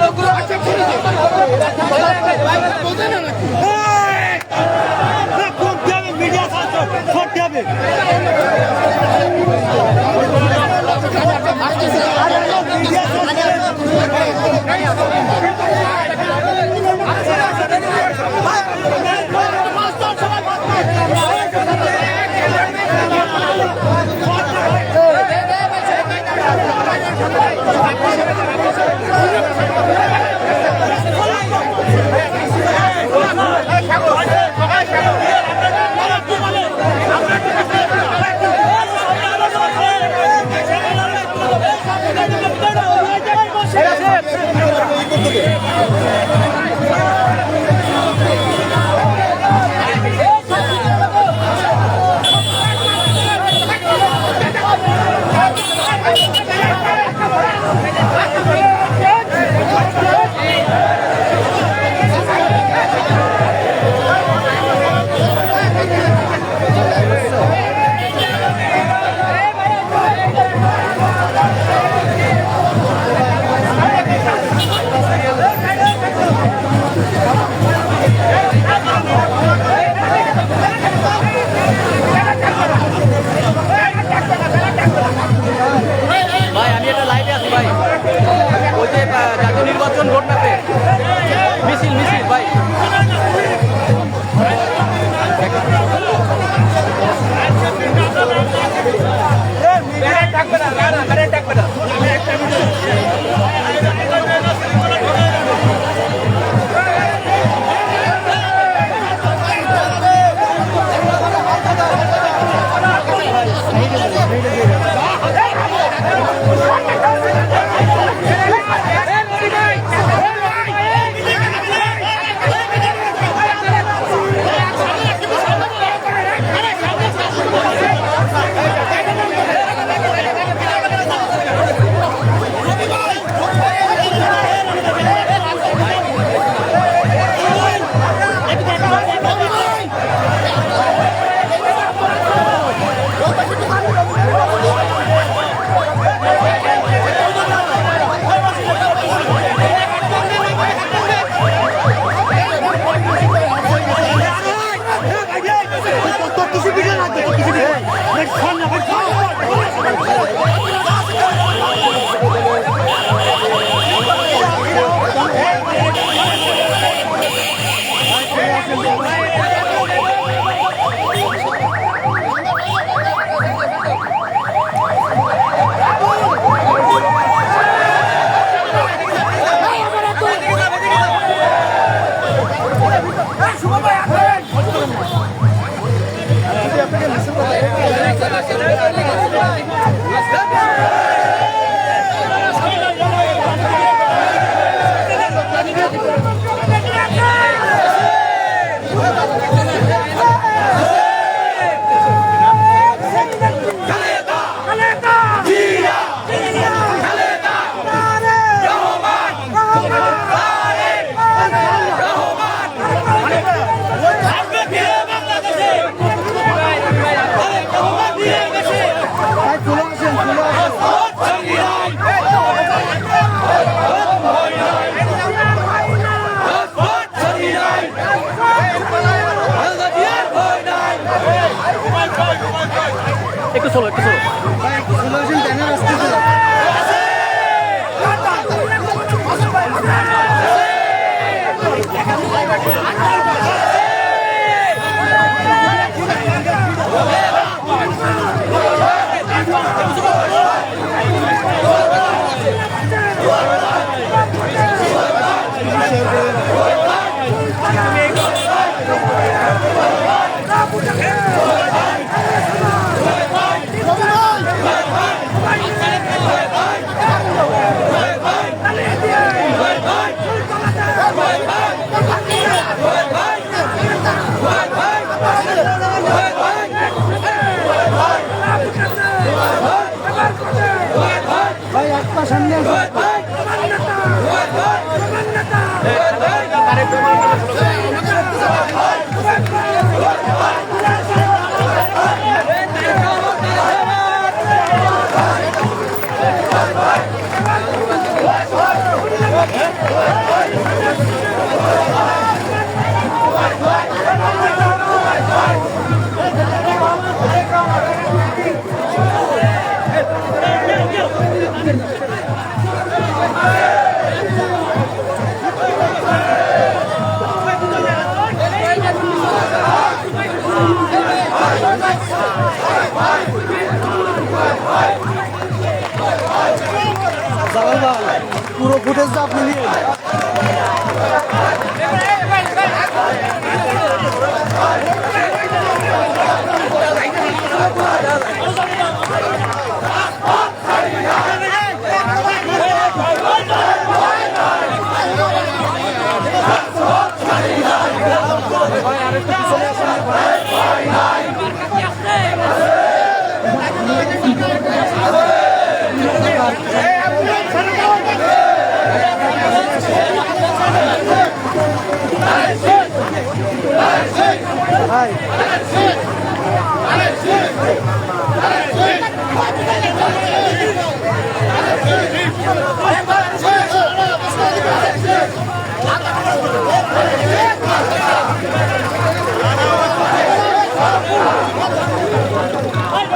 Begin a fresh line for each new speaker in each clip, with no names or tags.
Look, look, look.
ভাই আমি এটা লাইভে আছি ভাই ওই যে আহ, জাতীয় নির্বাচন রোড ম্যাপে মিছিল মিছিল ভাই একটু চলো একটু চলো
Hey!
পুরো ফুটেজটা আপনি নিয়ে Vai,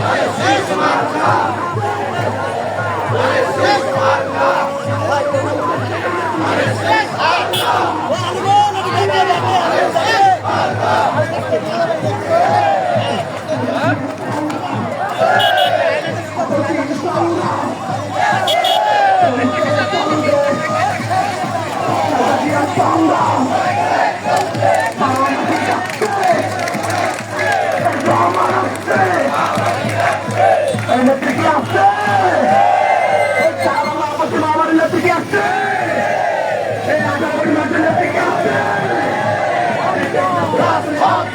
vai.
Bamba!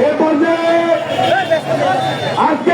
এ
পর্যায়ে আজকে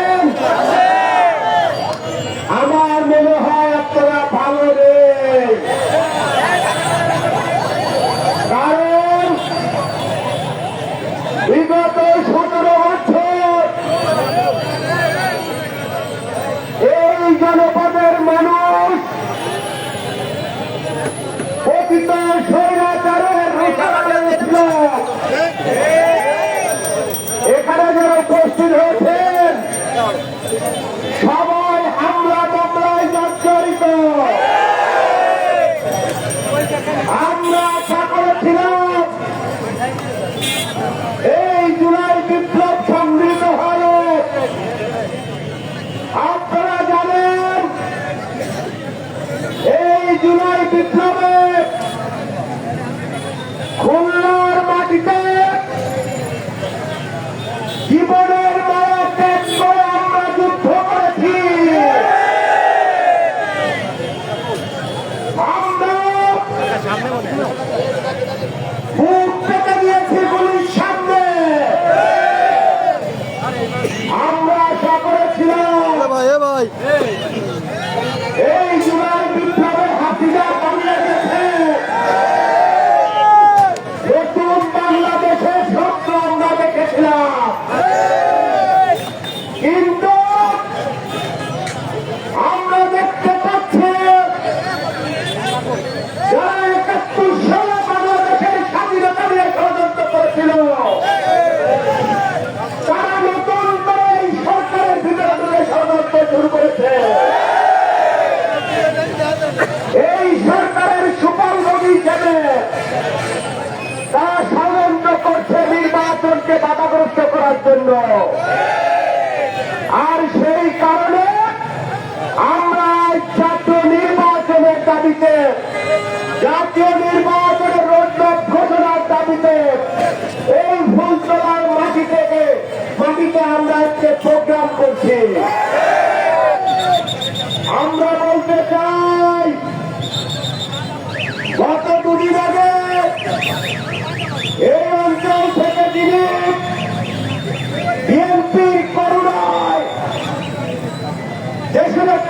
বাধাগ্রস্ত করার জন্য। আর সেই কারণে আমরা জাতীয় নির্বাচনের দাবিতে, জাতীয় নির্বাচনের রোডম্যাপ ঘোষণার দাবিতে এই ফুলতলার মাটি থেকে মাটিতে আমরা আজকে প্রোগ্রাম করছি। আমরা বলতে চাই, গত দুদিন আগে এই অঞ্চল থেকে যিনি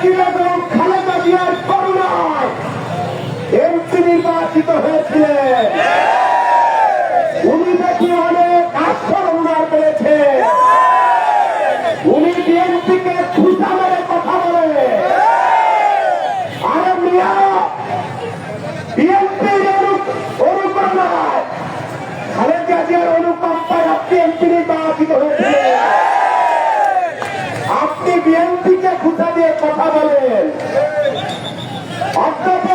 একই রকম খালেদা জিয়ার অধ্যাপক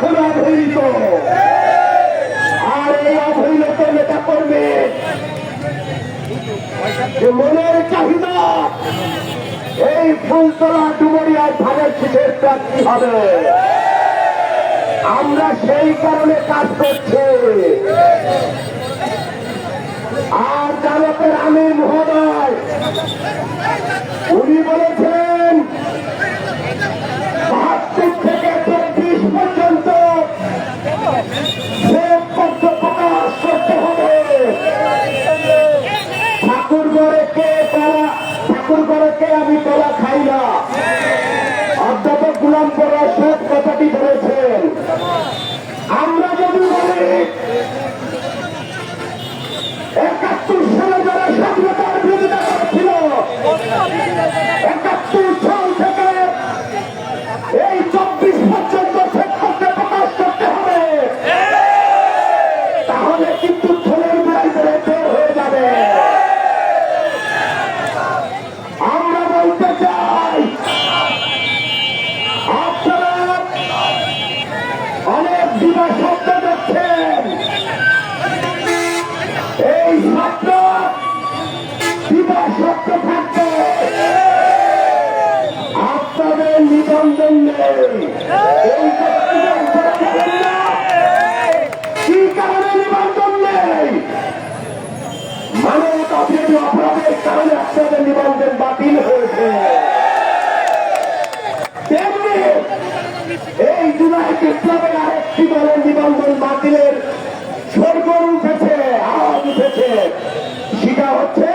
এখনও অবহেলিত। আর এই অবহেলিত নেতা করবে মনের চাহিদা, এই ফুলতলা ডুমরিয়ায় ধানের শীতের প্রার্থী হবে। আমরা সেই কারণে কাজ করছি। আর জালকের আমি মহোদয়, উনি বলেছেন ঠাকুর ঘরে কে আমি কলা খাই না। বিরোধী অপরাধের কারণে আপনাদের নিবন্ধন বাতিল হয়েছে সেটা হচ্ছে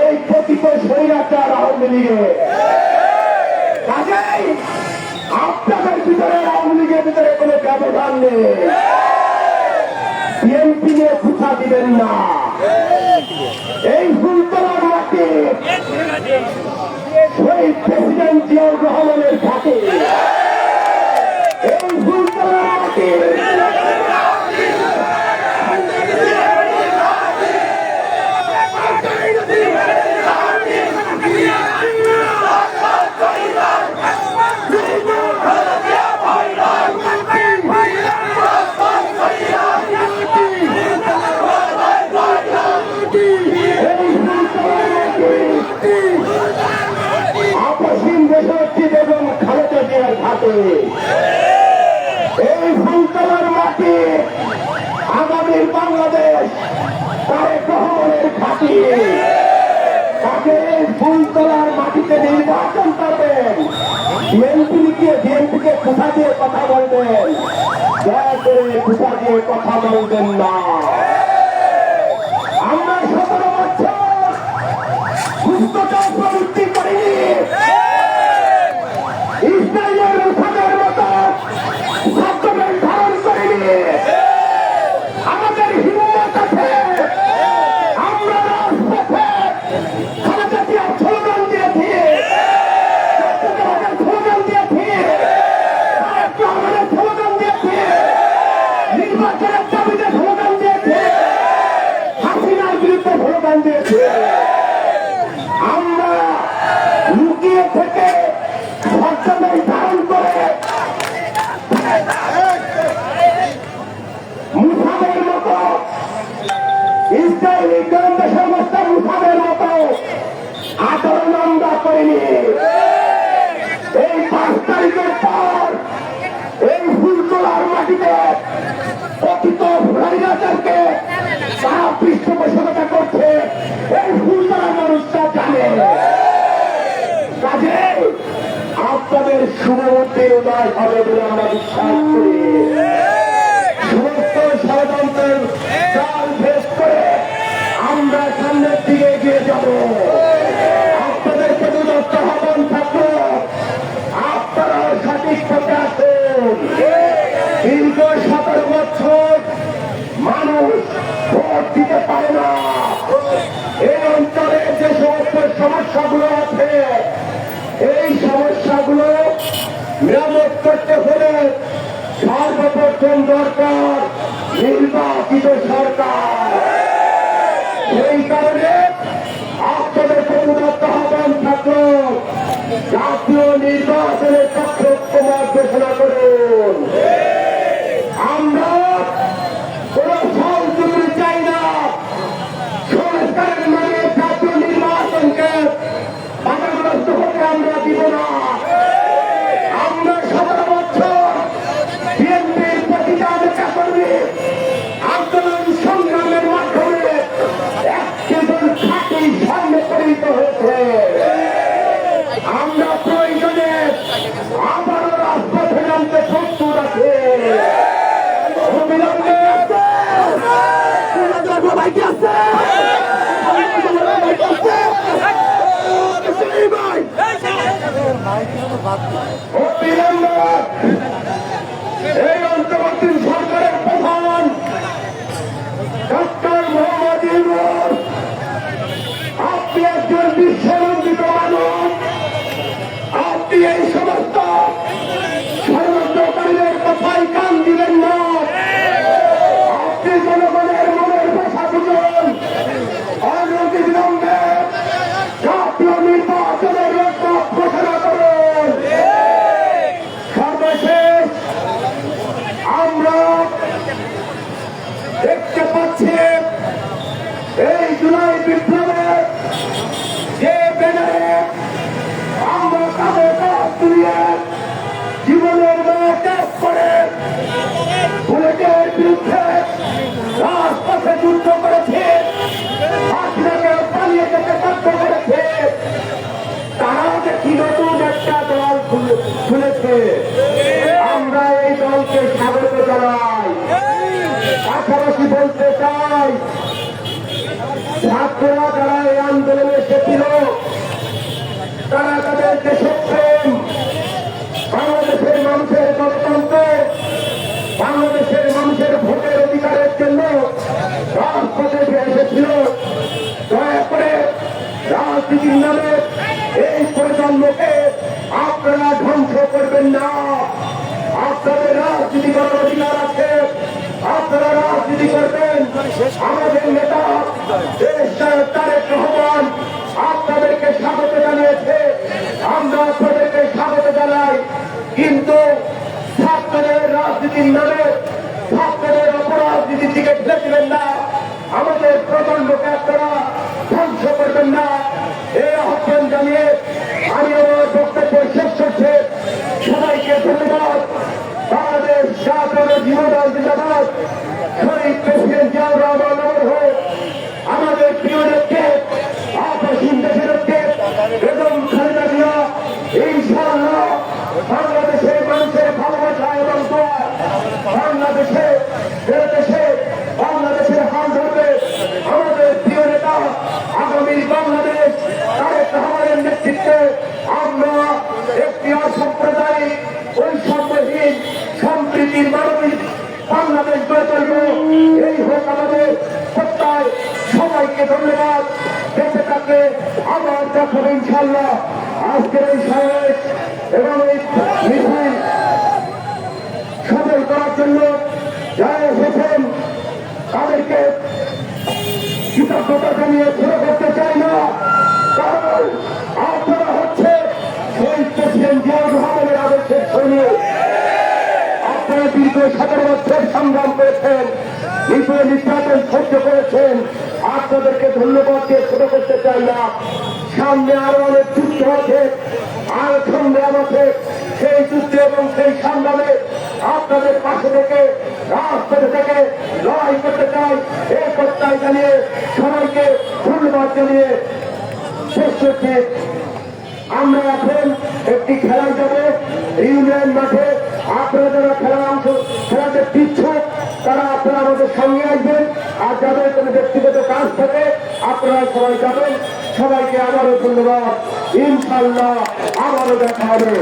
এই প্রতীক স্বৈরাচার আওয়ামী ভিতরে আওয়ামী লীগের ভিতরে কোনো ব্যবধান নেই। বিএনপি দিবেন না। এই ফুলতলার মাটি প্রেসিডেন্ট জিয়াউর রহমানের সাথে এই ফুলতলার মাটি কথা বলবেন না আচরণ আমরা করিনি। এই পাঁচ তারিখের পর এই ফুলতলার মাটিতে অতীত ভ্রাইরাচারকে তারা পৃষ্ঠপোষকতা করছে এই ফুলতলার মানুষটা জানে। কাজে আপনাদের শুভবুদ্ধির উদয় হবে বলে আমরা বিশ্বাস করি। সমস্ত ষড়যন্ত্রের জাল ভেদ করে আমরা সামনের দিকে এগিয়ে যাব। আহ্বান থাকল আপনারা সঠিক পথে আসুন। দীর্ঘ সতেরো বছর মানুষ ভোট দিতে পারে না। এই অঞ্চলে যে সমস্ত সমস্যাগুলো আছে, এই সমস্যাগুলো মেরামত করতে হলে সর্বপ্রথম দরকার নির্বাচিত সরকার। সেই কারণে আপনাদের প্রমুদত্ত আহ্বান থাকল। জাতীয় নির্বাচনের পক্ষে ঘোষণা করুন। জুলাই বিপ্লবে গণতন্ত্র বাংলাদেশের মানুষের ভোটের অধিকারের জন্য রাজপথে এসেছিল, দয়া করে রাজনীতির নামে এই প্রজন্মকে আপনারা ধ্বংস করবেন না। আপনাদের রাজনীতি করার অধিকার আছে। আপনারা রাজনীতি করবেন। আমাদের নেতা নামে ছাত্রদের অপরাজনীতির দিকে ঠেলে দিবেন না। আমাদের প্রচন্ডকে আপনারা ধ্বংস করবেন না। এই আহ্বান জানিয়ে আমি আমার বক্তব্য শেষ করছে সবাইকে ধন্যবাদ। বাংলাদেশ জাতীয় জীবন জিন্দাবাদ প্রেসিডেন্ট জিয়াউর রহমান আমাদের প্রিয় নেত্রী আপসীন দেশের নেত্রী বেগম খালেদা জিয়া ইনশাআল্লাহ বাংলাদেশের মানুষের ভালোবাসা এবং দোয়া বাংলাদেশে দেশে বাংলাদেশের হাল ধরবে আমাদের প্রিয় নেতা আগামী বাংলাদেশ তারেক রহমানের নেতৃত্বে আমরা একটি অসাম্প্রদায়িক বৈষম্যহীন সম্প্রীতির মানবিক বাংলাদেশ গড়ে তুলব এই হোক আমাদের সত্তায় সবাইকে ধন্যবাদ। বেঁচে থাকলে আবার দেখাবো ইনশাল্লাহ আজকের এই সমাবেশ এবং এই মিছিল সফল করার জন্য যারা এসেছেন তাদেরকে কৃতজ্ঞতা জানিয়ে ছেড়ে করতে চাই না। কারণ আপনারা হচ্ছে শহীদ প্রেসিডেন্ট জিয়াউর রহমানের আদর্শের সৈনিক আপনারা দীর্ঘ সতেরো বছর সংগ্রাম করেছেন, বিপুল নির্যাতন সহ্য করেছেন। আপনাদেরকে ধন্যবাদ দিয়ে ছোট করতে চাই না। সামনে আরও অনেক যুদ্ধ আছে, আরও সংগ্রাম আছে। সেই যুদ্ধ এবং সেই সংগ্রামে আপনাদের পাশে থেকে, রাজপথে থেকে লড়াই করতে চাই। এই প্রত্যয় জানিয়ে সবাইকে ধন্যবাদ জানিয়ে শেষ করছি। আমরা এখন একটি খেলায় যাব, ইউনিয়ন মাঠে। আপনারা যারা খেলা অংশ, খেলাতে ইচ্ছুক তারা আপনারা আমাদের সঙ্গে আসবেন। আর যাদের কোনো ব্যক্তিগত কাজ থাকে আপনারা সবাই যাবেন। সবাইকে আবারও ধন্যবাদ। ইনশাল্লাহ আবারও দেখা হবে।